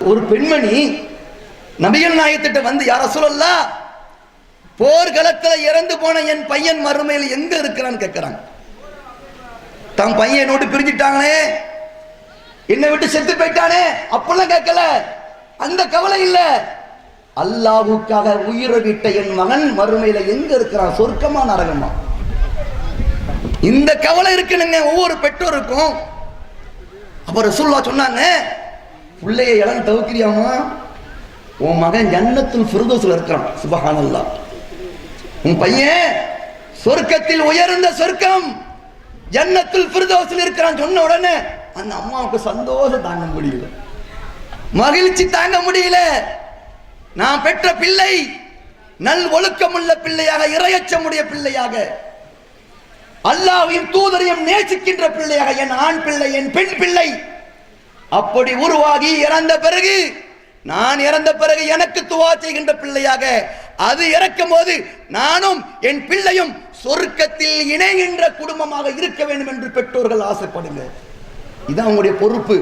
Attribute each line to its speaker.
Speaker 1: ஒரு பெண்மணி நபிகள் நாயத்திட்ட வந்து யார சொல்லலாம் போர்க்களத்தில் இறந்து போன என் பையன் மறுமையில் எங்க இருக்கிறான்னு கேட்கிறாங்க தன் பையன் என்னோடு பிரிஞ்சிட்டாங்களே என்னை விட்டு செத்து போயிட்டானே அப்பெல்லாம் கேட்கல அந்த கவலை இல்ல. அல்லாவுக்காக உயிரை விட்ட என் மகன் மறுமையில எங்க இருக்கிறான்? சொர்க்கமா நரகமா? இந்த கவலை இருக்குனுங்க ஒவ்வொரு பெற்றோருக்கும் அப்ப ரசூல்லா சொன்னாங்க பிள்ளைய இடம் தவிக்கிறியாமா உன் மகன் ஜன்னத்தில் ஃபிரதோஸில் இருக்கிறான். சுபஹானல்லா. உன் பையன் சொர்க்கத்தில் உயர்ந்த சொர்க்கம். ஜன்னத்தில் ஃபிரதோஸில் இருக்கிறான் சொன்ன உடனே அந்த அம்மாவுக்கு சந்தோஷம் தாங்க முடியல. மகிழ்ச்சி தாங்க முடியல. நான் பெற்ற பிள்ளை நல் ஒழுக்கமுள்ள பிள்ளையாக இரையச்சமுடைய பிள்ளையாக அல்லாவையும் தூதரையும் நேசிக்கின்ற பிள்ளையாக என் ஆண் பிள்ளை என் பெண் பிள்ளை அப்படி உருவாகி இறந்த பிறகு நான் இறந்த பிறகு எனக்கு துவா செய்கின்ற பிள்ளையாக அது இறக்கும் போது நானும் என் பிள்ளையும் சொர்க்கத்தில் இணைகின்ற குடும்பமாக இருக்க வேண்டும் என்று பெற்றோர்கள் ஆசைப்படுங்க. இதுதான் அவங்களுடைய பொறுப்பு.